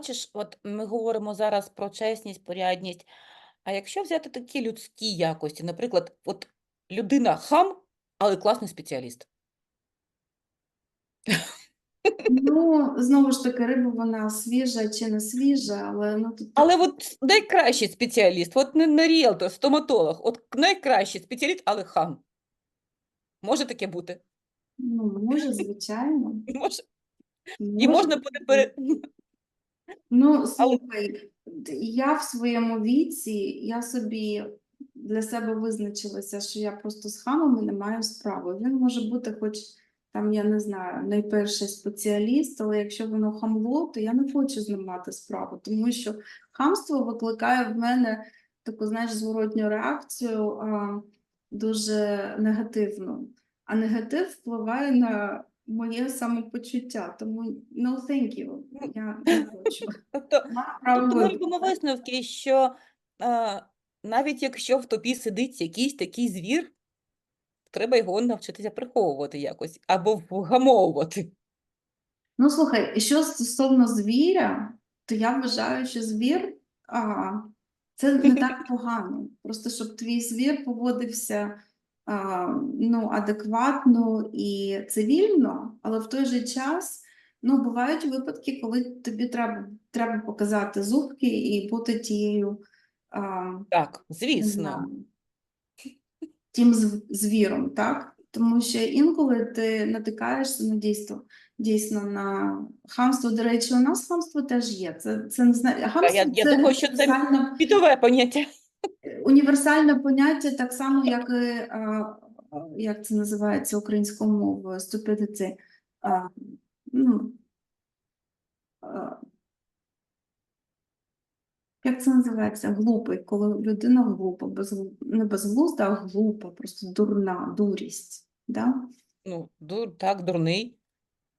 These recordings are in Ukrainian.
Бачиш, от ми говоримо зараз про чесність, порядність. А якщо взяти такі людські якості, наприклад, от людина хам, але класний спеціаліст. Ну, знову ж таки, риба вона свіжа чи не свіжа, але ну тут Але от найкращий спеціаліст, от не, не ріелтор, стоматолог, от найкращий спеціаліст, але хам. Може таке бути? ну, може, звичайно. Може. І можна буде пере... Ну, слухай, я в своєму віці, я собі для себе визначилася, що я просто з хамами не маю справи. Він може бути хоч там, я не знаю, найперший спеціаліст, але якщо воно хамло, то я не хочу з ним мати справу, тому що хамство викликає в мене таку, знаєш, зворотню реакцію а, дуже негативну. А негатив впливає на моє самопочуття, тому no thank you, я не хочу. Тобто, тобто ми робимо висновки, що е, навіть якщо в тобі сидить якийсь такий звір, треба його навчитися приховувати якось або вгамовувати. Ну, слухай, що стосовно звіря, то я вважаю, що звір а, це не так погано. Просто щоб твій звір поводився ну, адекватно і цивільно, але в той же час ну, бувають випадки, коли тобі треба, треба показати зубки і бути тією. А, Так, звісно. тим звіром, так? Тому що інколи ти натикаєшся на дійство, дійсно на хамство. До речі, у нас хамство теж є. Це, це не знаю. Хамство Я, я це думаю, що це універсальне, підове поняття. Універсальне поняття, так само, як і а, а, як це називається українською мовою. А, ну, а, як це називається? Глупий, коли людина глупа, безглу... не безглузда, а глупа, просто дурна, дурість. Да? Ну, дур, так, дурний.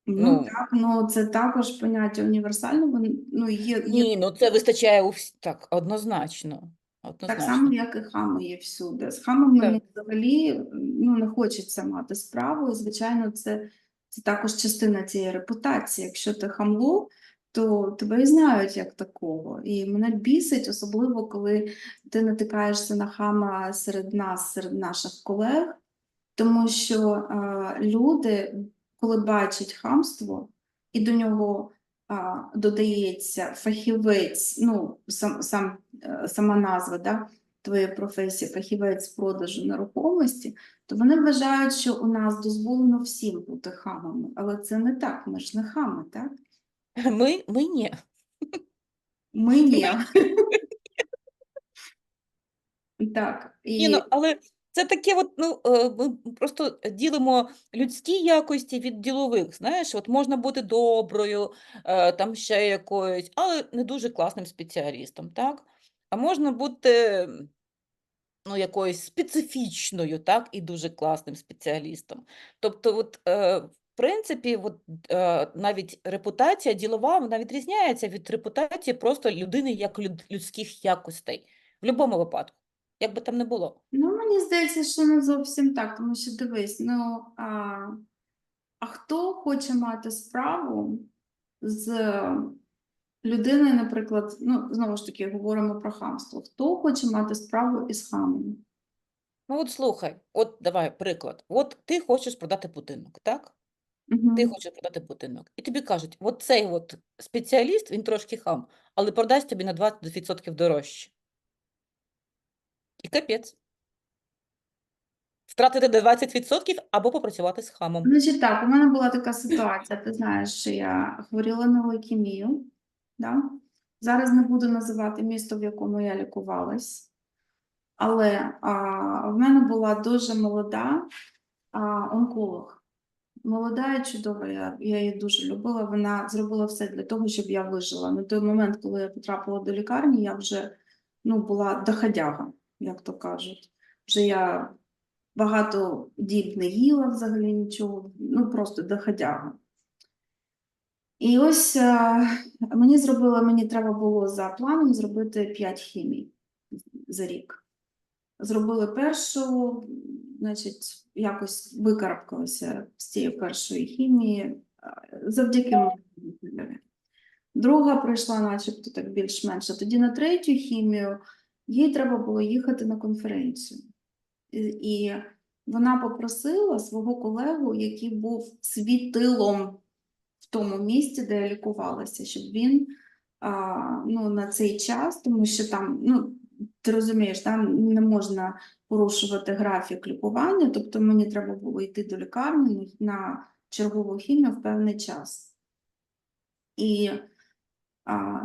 Ну, Ну. так, ну це також поняття універсальне, ну, є, є Ні, ну це вистачає у всі... Так, однозначно. Так само, як і хами є всюди. З хамами Так. мені взагалі ну, не хочеться мати справу, і, звичайно, це, це також частина цієї репутації. Якщо ти хамло, то тебе і знають як такого. І мене бісить, особливо коли ти натикаєшся на хама серед нас, серед наших колег, тому що е, люди, коли бачать хамство, і до нього додається фахівець, ну, сам, сам, е, сама назва да, твоєї професії, фахівець продажу нерухомості, то вони вважають, що у нас дозволено всім бути хамами. Але це не так, ми ж не хами, так? Ми, ми ні. Ми ні. Так, Ні, ну, але це таке, от, ну, е, ми просто ділимо людські якості від ділових. Знаєш, от можна бути доброю, е, там ще якоюсь, але не дуже класним спеціалістом, так? А можна бути ну, якоюсь специфічною, так, і дуже класним спеціалістом. Тобто, от, е, в принципі, от, навіть репутація ділова, вона відрізняється від репутації просто людини як люд, людських якостей. В будь-якому випадку, як би там не було. Ну, мені здається, що не зовсім так, тому що дивись, ну а, а хто хоче мати справу з людиною, наприклад, ну, знову ж таки, говоримо про хамство. Хто хоче мати справу із хамом? Ну, от слухай, от давай приклад. От ти хочеш продати будинок, так? Ти хочеш продати будинок. І тобі кажуть, от цей от спеціаліст, він трошки хам, але продасть тобі на 20% дорожче. І капець. Втратити до 20% або попрацювати з хамом. Значить так, у мене була така ситуація, ти знаєш, що я хворіла на лейкемію, да? Зараз не буду називати місто, в якому я лікувалась, але а, в мене була дуже молода а, онколог. Молода і чудова, я, я її дуже любила. Вона зробила все для того, щоб я вижила. На той момент, коли я потрапила до лікарні, я вже ну, була доходяга, як то кажуть. Вже я багато діб не їла взагалі нічого, ну просто доходяга. І ось е, мені зробили, мені треба було за планом зробити 5 хімій за рік. Зробили першу, значить, якось викарабкалася з цієї першої хімії е, завдяки моєму друга пройшла, начебто так більш-менш. А тоді на третю хімію їй треба було їхати на конференцію. І, вона попросила свого колегу, який був світилом в тому місці, де я лікувалася, щоб він а, ну, на цей час, тому що там, ну, ти розумієш, там не можна порушувати графік лікування, тобто мені треба було йти до лікарні на чергову хімію в певний час. І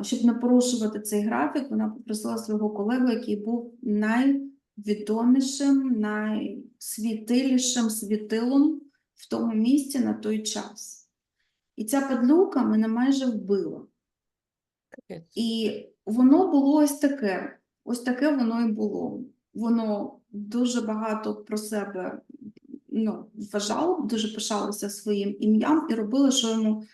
щоб не порушувати цей графік, вона попросила свого колегу, який був найвідомішим, найсвітилішим світилом в тому місці на той час. І ця падлюка мене майже вбила. І воно було ось таке. Ось таке воно і було. Воно дуже багато про себе ну, вважало, дуже пишалося своїм ім'ям і робило, що йому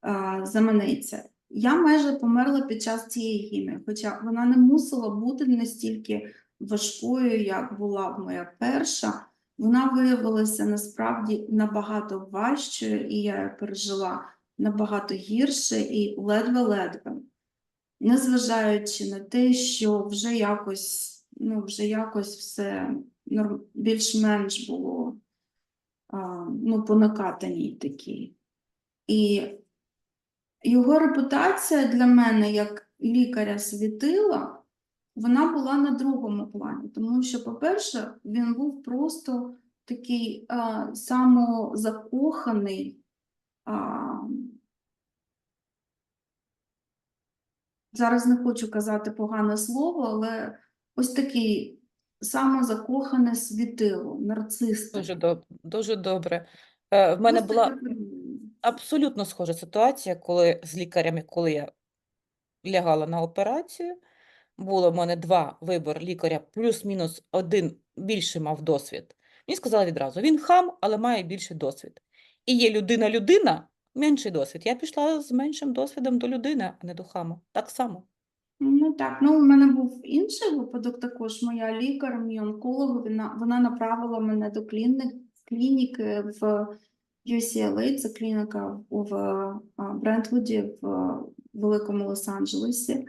а, заманеться. Я майже померла під час цієї хімії, хоча вона не мусила бути настільки важкою, як була моя перша. Вона виявилася насправді набагато важчою, і я пережила набагато гірше і ледве-ледве незважаючи на те, що вже якось, ну, вже якось все більш-менш було а, ну, по накатаній такій. І його репутація для мене як лікаря світила, вона була на другому плані, тому що, по-перше, він був просто такий а, самозакоханий. А, зараз не хочу казати погане слово, але ось такий самозакохане світило, нарцис. Дуже добре. Дуже добре. Е, В мене була. Абсолютно схожа ситуація, коли з лікарями, коли я лягала на операцію, було в мене два вибори лікаря, плюс-мінус один більший мав досвід. Мені сказали відразу, він хам, але має більший досвід. І є людина-людина, менший досвід. Я пішла з меншим досвідом до людини, а не до хама. Так само. Ну так, ну у мене був інший випадок також. Моя лікар, мій онколог, вона, вона направила мене до кліни- клініки в UCLA, це клініка в, Брентвуді в Великому Лос-Анджелесі,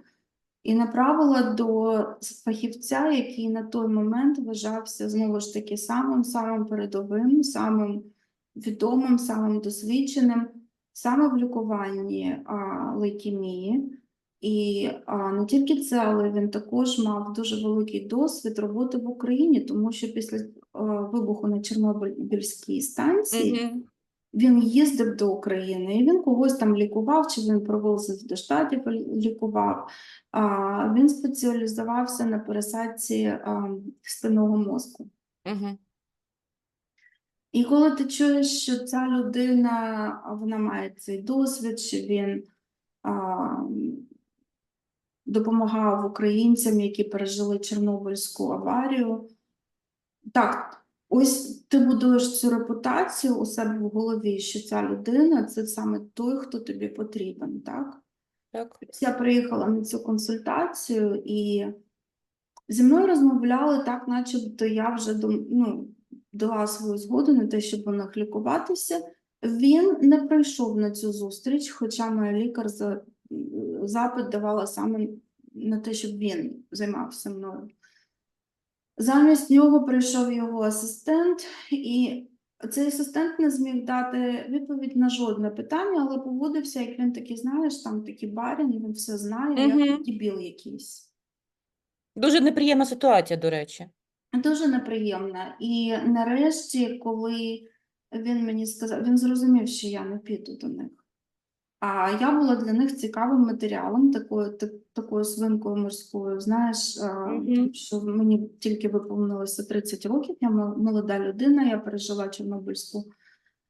і направила до фахівця, який на той момент вважався знову ж таки самим самим передовим, самим відомим, самим досвідченим саме в лікуванні а, лейкемії. І а, не тільки це, але він також мав дуже великий досвід роботи в Україні, тому що після е, вибуху на Чорнобильській станції Мгм. Він їздив до України, і він когось там лікував, чи він провозив до штатів лікував. А, він спеціалізувався на пересадці а, спинного мозку. Мгм. І коли ти чуєш, що ця людина вона має цей досвід, що він а, допомагав українцям, які пережили Чорнобильську аварію. Так, ось ти будуєш цю репутацію у себе в голові, що ця людина це саме той, хто тобі потрібен, так? Так. Я приїхала на цю консультацію, і зі мною розмовляли так, начебто я вже ну, дала свою згоду на те, щоб у них лікуватися. Він не прийшов на цю зустріч, хоча моя лікар за запит давала саме на те, щоб він займався мною. Замість нього прийшов його асистент, і цей асистент не зміг дати відповідь на жодне питання, але поводився, як він такий, знаєш, там такий барін, він все знає, Мгм. як дебіл якийсь. Дуже неприємна ситуація, до речі. Дуже неприємно. І нарешті, коли він мені сказав, він зрозумів, що я не піду до них. А я була для них цікавим матеріалом, такою, так- такою свинкою морською. Знаєш, е, Мгм. тому що мені тільки виповнилося 30 років, я мо- молода людина, я пережила Чорнобильську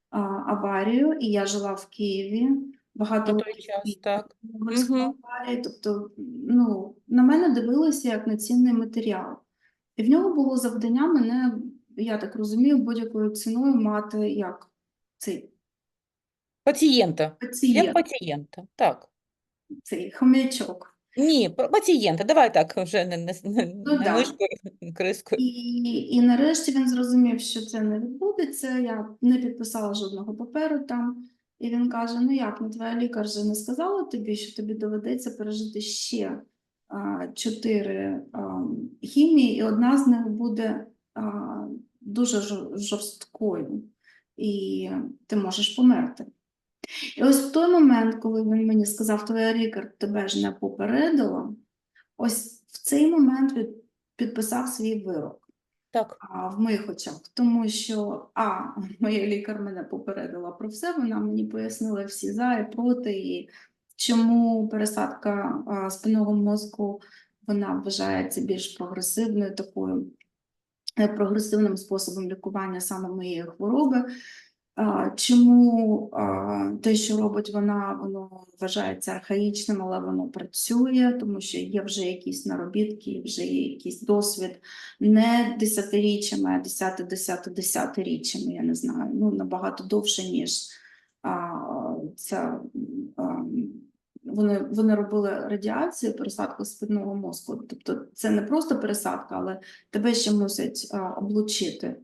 а, аварію, і я жила в Києві. Багато На той час, так. Мгм. аварії. Тобто, ну, на мене дивилися як на цінний матеріал. І в нього було завдання мене, я так розумію, будь-якою ціною мати як цей Пацієнта. Пацієнт, пацієнта. Так. цей хомячок. Ні, про- пацієнта. Давай так, вже не, не, не, Ну не да. мишкою, крискою. І, і нарешті він зрозумів, що це не відбудеться. Я не підписала жодного паперу там. І він каже: Ну як, ну твоя лікар же не сказала тобі, що тобі доведеться пережити ще а, чотири а, хімії, і одна з них буде а, дуже жор- жорсткою, і ти можеш померти. І ось в той момент, коли він мені сказав, твоя лікар тебе ж не попередила, ось в цей момент він підписав свій вирок Так. а, в моїх очах, тому що а, моя лікар мене попередила про все, вона мені пояснила всі за і проти, і чому пересадка а, спинного мозку вона вважається більш прогресивною, такою е, прогресивним способом лікування саме моєї хвороби. Чому те, що робить вона, воно вважається архаїчним, але воно працює, тому що є вже якісь наробітки, вже є якийсь досвід не десятиріччями, а десяти, десяти, десятиріччями, я не знаю, ну набагато довше, ніж а, ця, а, вони, вони робили радіацію, пересадку спинного мозку. Тобто це не просто пересадка, але тебе ще мусять а, облучити.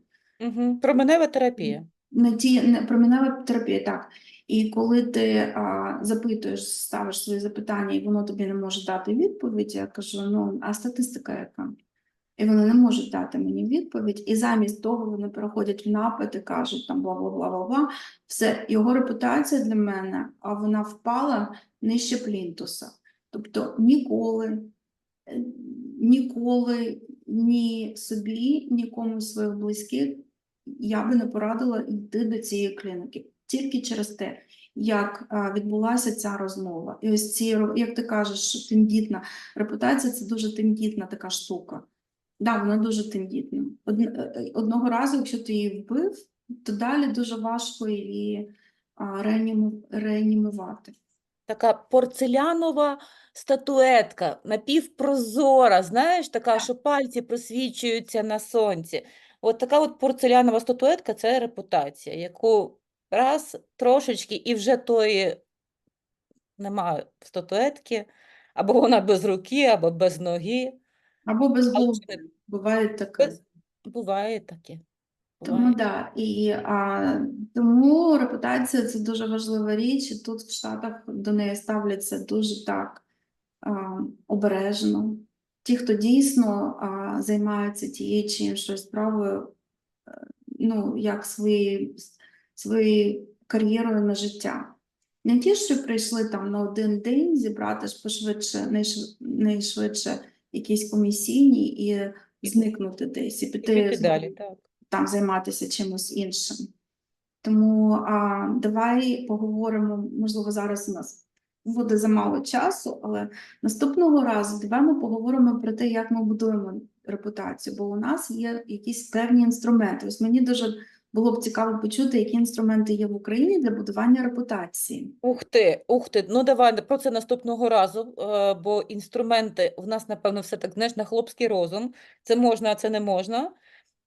Променева терапія. Не промінева терапія, так. І коли ти а, запитуєш, ставиш свої запитання, і воно тобі не може дати відповідь, я кажу: ну, а статистика яка? І вони не можуть дати мені відповідь, і замість того вони переходять в напад і кажуть там бла бла бла бла бла. Все, його репутація для мене, а вона впала нижче плінтуса. Тобто ніколи, е, ніколи ні собі, ні комусь з своїх близьких я би не порадила йти до цієї клініки тільки через те, як відбулася ця розмова. І ось ці, як ти кажеш, тендітна репутація це дуже тендітна така штука. Да, вона дуже тендітна. Е, одного разу, якщо ти її вбив, то далі дуже важко її реанімувати. Така порцелянова статуетка, напівпрозора, знаєш, така, що пальці просвічуються на сонці. От така от порцелянова статуетка це репутація, яку раз трошечки і вже тої немає статуетки, або вона без руки, або без ноги. Або без голови. Буває таке. без- Буває таке. Тому да, і а, тому репутація це дуже важлива річ, і тут в Штатах до неї ставляться дуже так а, обережно. Ті, хто дійсно а, займаються тією чи іншою справою, е, ну, як своєю своєю кар'єрою на життя. Не ті, що прийшли там на один день зібрати ж пошвидше, найшв- найшвидше якісь комісійні і зникнути десь, і І піти піти далі, так. там займатися чимось іншим. Тому а, давай поговоримо, можливо, зараз у нас буде замало часу, але наступного разу давай ми поговоримо про те, як ми будуємо репутацію, бо у нас є якісь певні інструменти. Ось мені дуже було б цікаво почути, які інструменти є в Україні для будування репутації. Ух ти, ух ти. Ну давай про це наступного разу, е, бо інструменти в нас, напевно, все так, знаєш, на хлопський розум. Це можна, а це не можна.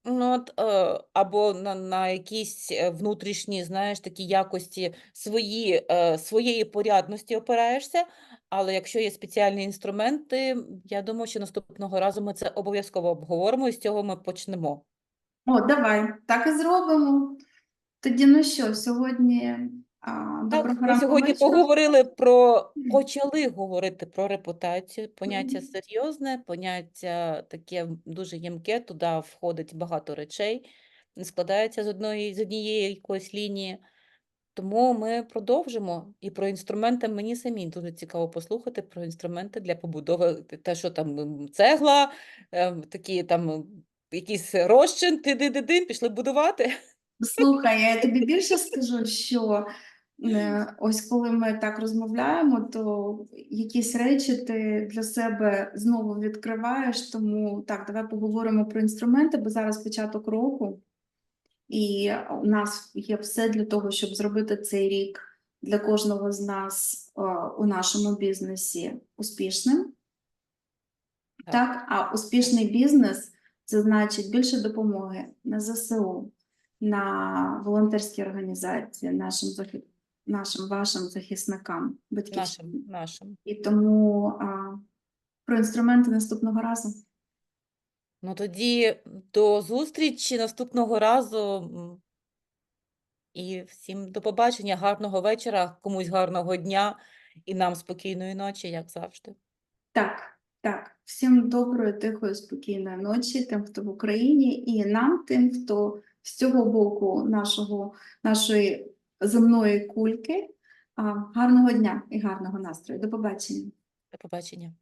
Ну, от, е, або на, на якісь е, внутрішні, знаєш, такі якості свої, е, своєї порядності опираєшся. Але якщо є спеціальні інструменти, я думаю, що наступного разу ми це обов'язково обговоримо і з цього ми почнемо. О, давай, так і зробимо. Тоді, ну що, сьогодні Так, ми сьогодні поговорили про, почали говорити про репутацію, поняття серйозне, поняття таке дуже ємке, туди входить багато речей, не складається з одної, з однієї якоїсь лінії. Тому ми продовжимо. І про інструменти мені самі дуже цікаво послухати про інструменти для побудови, те, що там цегла, ем, такі там м, якийсь розчин, ти-ди-ди-дин, пішли будувати. Слухай, я тобі більше скажу, що ось коли ми так розмовляємо, то якісь речі ти для себе знову відкриваєш. Тому так, давай поговоримо про інструменти, бо зараз початок року, і у нас є все для того, щоб зробити цей рік для кожного з нас е, у нашому бізнесі успішним. Так. Так, а успішний бізнес це значить більше допомоги на ЗСУ, на волонтерські організації, нашим захи- нашим вашим захисникам, батьківщині. Нашим, нашим. І тому а, про інструменти наступного разу. Ну тоді до зустрічі наступного разу. І всім до побачення, гарного вечора, комусь гарного дня і нам спокійної ночі, як завжди. Так, так. Всім доброї, тихої, спокійної ночі, тим, хто в Україні, і нам, тим, хто з цього боку нашого, нашої земної кульки. Гарного дня і гарного настрою. До побачення. До побачення.